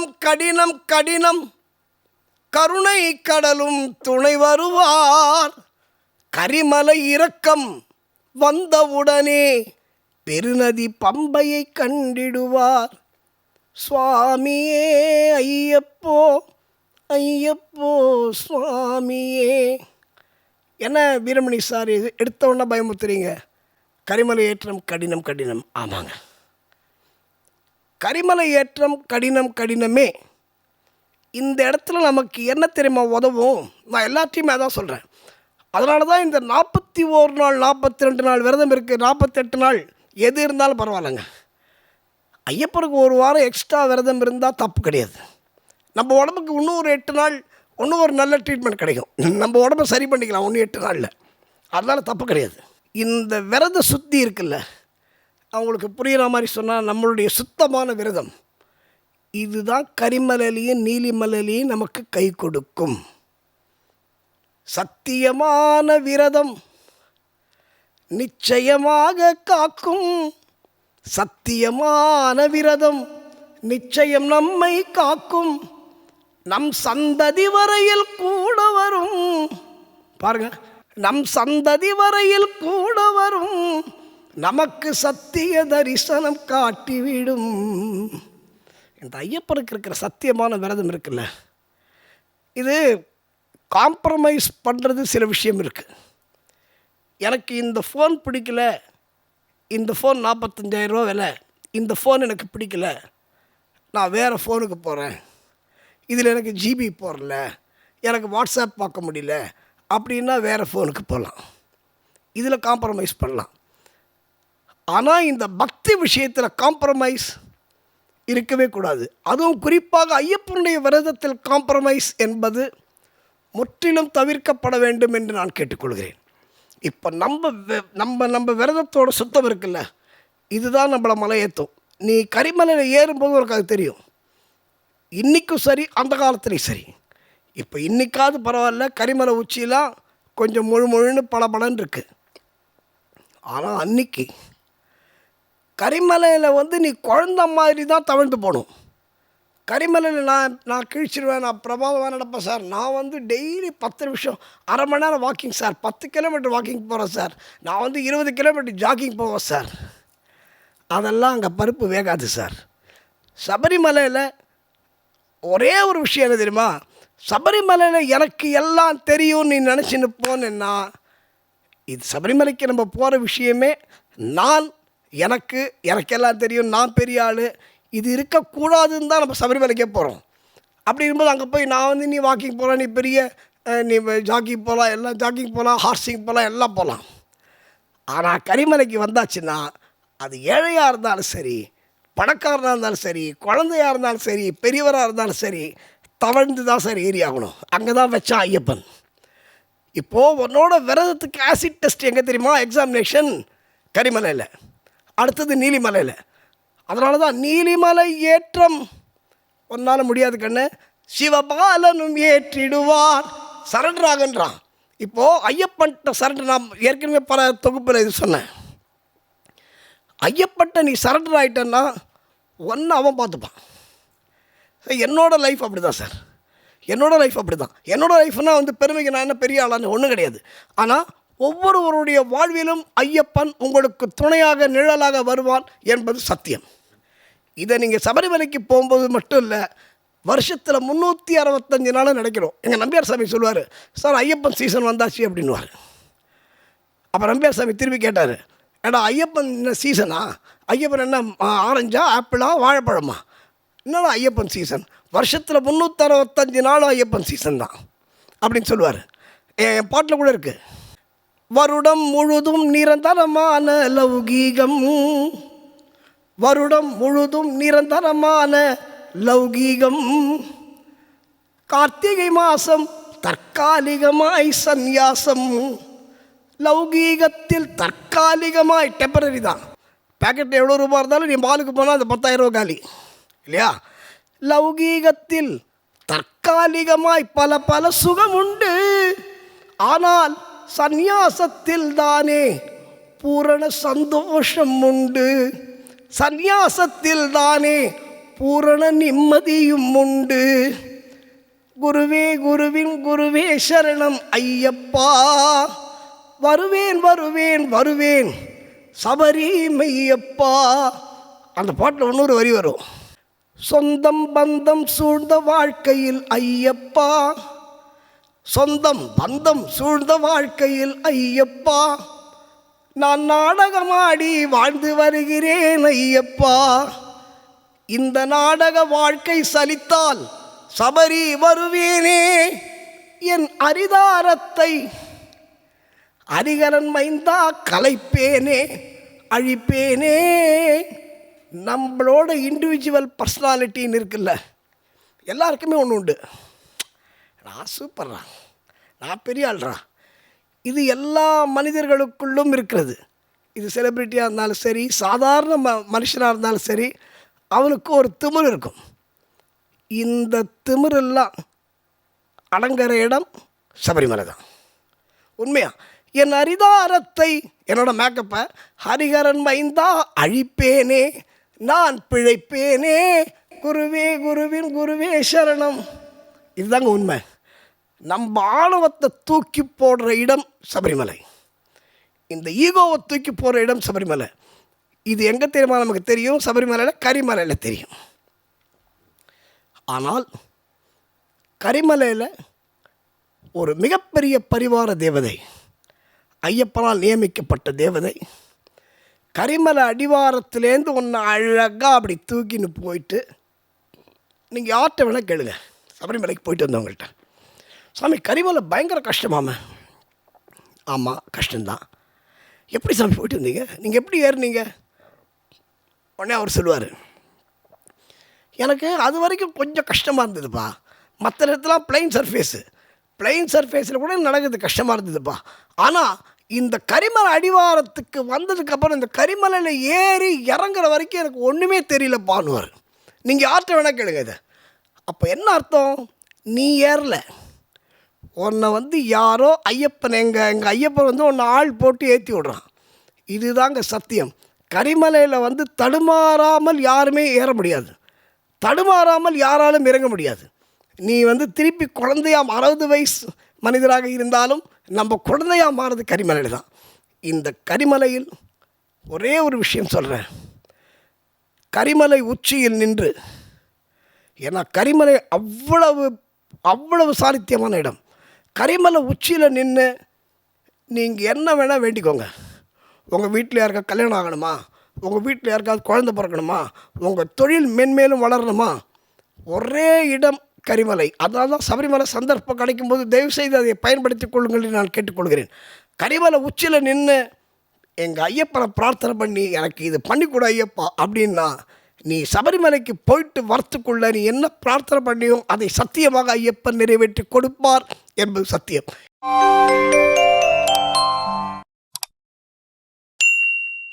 கடினம் கடினம் கடினம். கருணை கடலும் துணை வருவார். கரிமலை இரக்கம் வந்தவுடனே பெருநதி பம்பையை கண்டிடுவார். சுவாமியே ஐயப்போ ஐயப்போ சுவாமியே. என்ன வீரமணி சார் இது எடுத்த உடனே பயமுத்துறீங்க கரிமலை ஏற்றம் கடினம் கடினம். ஆமாங்க. கரிமலை ஏற்றம் கடினம் கடினமே. இந்த இடத்துல நமக்கு என்ன தெரியுமா உதவும்? நான் எல்லாத்தையுமே அதான் சொல்கிறேன் அதனால தான் இந்த நாற்பத்தி ஓரு நாள் நாற்பத்தி ரெண்டு நாள் விரதம் இருக்குது நாற்பத்தெட்டு நாள். எது இருந்தாலும் பரவாயில்லைங்க. ஐயப்பனுக்கு ஒரு வாரம் எக்ஸ்ட்ரா விரதம் இருந்தால் தப்பு கிடையாது. நம்ம உடம்புக்கு இன்னும் ஒரு எட்டு நாள் இன்னும் ஒரு நல்ல ட்ரீட்மெண்ட் கிடைக்கும். நம்ம உடம்பை சரி பண்ணிக்கலாம் ஒன்று எட்டு நாளில். அதனால் தப்பு கிடையாது. இந்த விரத சுத்தி இருக்குல்ல அவங்களுக்கு புரிகிற மாதிரி சொன்னால் நம்மளுடைய சுத்தமான விரதம். இதுதான் கரிமலலையும் நீலிமலலையும் நமக்கு கை கொடுக்கும். சத்தியமான விரதம் நிச்சயமாக காக்கும். சத்தியமான விரதம் நிச்சயம் நம்மை காக்கும். நம் சந்ததி வரையில் கூட வரும். பாருங்க நம் சந்ததி வரையில் கூட வரும். நமக்கு சத்திய தரிசனம் காட்டிவிடும். இந்த ஐயப்பனுக்கு இருக்கிற சத்தியமான விரதம் இருக்குல்ல? இது காம்ப்ரமைஸ் பண்ணுறது சில விஷயம் இருக்குது எனக்கு இந்த ஃபோன் பிடிக்கல. இந்த ஃபோன் நாற்பத்தஞ்சாயிரரூவா விலை. இந்த ஃபோன் எனக்கு பிடிக்கல. நான் வேறு ஃபோனுக்கு போகிறேன் இதில் எனக்கு ஜிபி போடல. எனக்கு வாட்ஸ்அப் பார்க்க முடியல. அப்படின்னா வேறு ஃபோனுக்கு போகலாம் இதில் காம்ப்ரமைஸ் பண்ணலாம். ஆனால் இந்த பக்தி விஷயத்தில் காம்ப்ரமைஸ் இருக்கவே கூடாது. அதுவும் குறிப்பாக ஐயப்பனுடைய விரதத்தில் காம்ப்ரமைஸ் என்பது முற்றிலும் தவிர்க்கப்பட வேண்டும் என்று நான் கேட்டுக்கொள்கிறேன். இப்போ நம்ம வெ- நம்ம நம்ம விரதத்தோட சுத்தம் இருக்குல்ல? இதுதான் நம்மளை மலையேற்றும் நீ கரிமலையில் ஏறும்போது உனக்கு அது தெரியும். இன்றைக்கும் சரி அந்த காலத்துலேயும் சரி. இப்போ இன்றைக்காவது பரவாயில்ல கரிமலை உச்சியெலாம் கொஞ்சம் முழு முழுன்னு பளபளன்னு இருக்குது ஆனால் அன்னைக்கு கரிமலையில் வந்து நீ குழந்த மாதிரி தான் தவழ்ந்து போகணும். கரிமலையில் நான் நான் கிழிச்சிருவேன் நான் பிரபாதமாக நடப்பேன் சார். நான் வந்து டெய்லி பத்து நிமிஷம் அரை மணி நேரம் வாக்கிங் சார். பத்து கிலோமீட்டர் வாக்கிங் போகிறேன் சார். நான் வந்து இருபது கிலோமீட்டர் ஜாக்கிங் போவேன் சார். அதெல்லாம் அங்கே பருப்பு வேகாது சார். சபரிமலையில் ஒரே ஒரு விஷயம் என்ன தெரியுமா? சபரிமலையில் எனக்கு எல்லாம் தெரியும் நீ நினச்சின்னு போனேன்னா இது சபரிமலைக்கு நம்ம போகிற விஷயமே நான் எனக்கு எனக்கெல்லாம் தெரியும் நான் பெரிய ஆள். இது இருக்கக்கூடாதுன்னு தான் நம்ம சபரிமலைக்கே போகிறோம் அப்படி இருக்கும்போது அங்கே போய் நான் வந்து நீ வாக்கிங் போகலாம் நீ பெரிய நீ ஜாக்கிங் போகலாம் எல்லாம் ஜாக்கிங் போகலாம் ஹார்சிங் போகலாம் எல்லாம் போகலாம் ஆனால் கரிமலைக்கு வந்தாச்சுன்னா அது ஏழையாக இருந்தாலும் சரி பணக்காரனாக இருந்தாலும் சரி குழந்தையாக இருந்தாலும் சரி பெரியவராக இருந்தாலும் சரி தவழ்ந்து தான் சார் ஏறி ஆகணும். அங்கே தான் வச்சான் ஐயப்பன். இப்போது உன்னோட விரதத்துக்கு ஆசிட் டெஸ்ட் எங்கே தெரியுமா? எக்ஸாமினேஷன் கரிமலையில். அடுத்தது நீலிமலையில். அதனால தான் நீலிமலை ஏற்றம். ஒன்றால் முடியாது கண்ணு. சிவபாலனும் ஏற்றிடுவார். சரண்டராகன்றான். இப்போது ஐயப்பன்ட்ட சரண்டர் நான் ஏற்கனவே பல தொகுப்பில் இது சொன்னேன். ஐயப்பட்ட நீ சரண்டர் ஆகிட்டன்னா ஒன்று அவன் பார்த்துப்பான். சார் லைஃப் அப்படி தான் சார் என்னோடய லைஃப் அப்படி தான் என்னோடய லைஃப்னால் வந்து பெருமைக்கு நான் என்ன பெரிய ஆளான்னு ஒன்றும் கிடையாது. ஆனால் ஒவ்வொருவருடைய வாழ்விலும் ஐயப்பன் உங்களுக்கு துணையாக நிழலாக வருவான் என்பது சத்தியம். இதை நீங்கள் சபரிமலைக்கு போகும்போது மட்டும் இல்லை வருஷத்தில் முந்நூற்றி அறுபத்தஞ்சு நாளும் நினைக்கிறோம் எங்கள் நம்பியார் சாமி சொல்லுவார் சார் ஐயப்பன் சீசன் வந்தாச்சு அப்படின்னுவார். அப்போ நம்பியார் சாமி திரும்பி கேட்டார் ஏடா ஐயப்பன் என்ன சீசனா ஐயப்பன் என்ன ஆரஞ்சா ஆப்பிளா வாழைப்பழமா? என்னடா ஐயப்பன் சீசன் வருஷத்தில் முந்நூற்றறுபத்தஞ்சு நாளும் ஐயப்பன் சீசன் தான். அப்படின்னு சொல்லுவார். என் பாட்டில் கூட இருக்குது வருடம் முழுதும் நிரந்தரமான லௌகீகம். வருடம் முழுதும் நிரந்தரமான லௌகீகம். கார்த்திகை மாதம் தற்காலிகமாய் சந்நியாசம். லௌகீகத்தில் தற்காலிகமாய் டெம்பரரி தான். பேக்கெட் எவ்வளோ ரூபா இருந்தாலும் நீ மாலுக்கு போனால் அது பத்தாயிரம் ரூபா காலி. இல்லையா? லௌகீகத்தில் தற்காலிகமாய் பல பல சுகம் உண்டு. ஆனால் சந்நியாசத்தில் தானே பூரண சந்தோஷம் உண்டு சந்நியாசத்தில் தானே பூரண நிம்மதியும் உண்டு குருவே குருவின் குருவே சரணம் ஐயப்பா. வருவேன் வருவேன் வருவேன். சபரி மையப்பா அந்த பாட்டில் இன்னொரு வரி வரும். சொந்தம் பந்தம் சூழ்ந்த வாழ்க்கையில் ஐயப்பா. சொந்தம் பந்தம் சூழ்ந்த வாழ்க்கையில் ஐயப்பா. நான் நாடகமாடி வாழ்ந்து வருகிறேன் ஐயப்பா. இந்த நாடக வாழ்க்கை சலித்தால் சபரி வருவேனே. என் அரிதாரத்தை அரிகரன் மைந்தா கலைப்பேனே அழிப்பேனே. நம்மளோட இண்டிவிஜுவல் பர்சனாலிட்டின்னு இருக்குல்ல எல்லாருக்குமே ஒன்று உண்டு. நான் சூப்பர்ரா நான் பெரிய ஆள்றா இது எல்லா மனிதர்களுக்குள்ளும் இருக்கிறது. இது செலிப்ரிட்டியாக இருந்தாலும் சரி சாதாரண ம மனுஷனாக இருந்தாலும் சரி அவனுக்கு ஒரு திமிர் இருக்கும். இந்த திமிரெல்லாம் அடங்குற இடம் சபரிமலை தான். உண்மையா? என் அரிதாரத்தை என்னோட மேக்கப்பை ஹரிஹரன் மைந்தா அழிப்பேனே நான் பிழைப்பேனே. குருவே குருவின் குருவே சரணம். இதுதாங்க உண்மை. நம்ம ஆணவத்தை தூக்கி போடுற இடம் சபரிமலை. இந்த ஈகோவை தூக்கி போடுற இடம் சபரிமலை. இது எங்கே தெரியுமா நமக்கு தெரியும்? சபரிமலையில் கரிமலையில் தெரியும். ஆனால் கரிமலையில் ஒரு மிகப்பெரிய பரிவார தேவதை ஐயப்பனால் நியமிக்கப்பட்ட தேவதை கரிமலை அடிவாரத்துலேருந்து ஒன்று அழகாக அப்படி தூக்கின்னு போயிட்டு நீங்கள் யார்கிட்ட வேணால் கேளுங்கள் சபரிமலைக்கு போயிட்டு வந்தவங்கள்ட்ட சாமி கரிமலை பயங்கர கஷ்டமாம ஆமாம் கஷ்டம்தான். எப்படி சாமி போயிட்டு வந்தீங்க? நீங்கள் எப்படி ஏறுனீங்க? உடனே அவர் சொல்லுவார் எனக்கு அது வரைக்கும் கொஞ்சம் கஷ்டமாக இருந்ததுப்பா. மற்ற இடத்துலாம் பிளைன் சர்ஃபேஸு பிளைன் சர்ஃபேஸில் கூட நடக்கிறது கஷ்டமாக இருந்ததுப்பா. ஆனால் இந்த கரிமலை அடிவாரத்துக்கு வந்ததுக்கப்புறம் இந்த கரிமலையில் ஏறி இறங்குற வரைக்கும் எனக்கு ஒன்றுமே தெரியலப்பான்னுவார். நீங்கள் யார்கிட்ட வேணால் கேளுங்க இதை. அப்போ என்ன அர்த்தம்? நீ ஏறல. உன்னை வந்து யாரோ ஐயப்பன் எங்கள் எங்கள் ஐயப்பன் வந்து உன்னை ஆள் போட்டு ஏற்றி விடுறான். இதுதாங்க சத்தியம். கரிமலையில் வந்து தடுமாறாமல் யாருமே ஏற முடியாது. தடுமாறாமல் யாராலும் இறங்க முடியாது. நீ வந்து திருப்பி குழந்தையாம் அறுபது வயசு மனிதராக இருந்தாலும் நம்ம குழந்தையாக மாறது கரிமலையில் தான் இந்த கரிமலையில் ஒரே ஒரு விஷயம் சொல்கிறேன் கரிமலை உச்சியில் நின்று ஏன்னா கரிமலை அவ்வளவு அவ்வளவு சாரித்தியமான இடம். கரிமலை உச்சியில் நின்று நீங்கள் என்ன வேணால் வேண்டிக்கோங்க. உங்கள் வீட்டில் யாருக்கா கல்யாணம் ஆகணுமா? உங்கள் வீட்டில் யாருக்காவது குழந்தை பிறக்கணுமா? உங்கள் தொழில் மென்மேலும் வளரணுமா? ஒரே இடம் கரிமலை. அதனால தான் சபரிமலை சந்தர்ப்பம் கிடைக்கும்போது தயவுசெய்து அதை பயன்படுத்திக் கொள்ளுங்கள் என்று நான் கேட்டுக்கொள்கிறேன். கரிமலை உச்சியில் நின்று எங்கள் ஐயப்பனை பிரார்த்தனை பண்ணி எனக்கு இது பண்ணிக்கூட ஐயப்பா அப்படின்னா நீ சபரிமலைக்கு போயிட்டு வரத்துக்குள்ள நீ என்ன பிரார்த்தனை பண்ணியோ அதை சத்தியமாக ஐயப்பன் நிறைவேற்றி கொடுப்பார் என்பது சத்தியம்.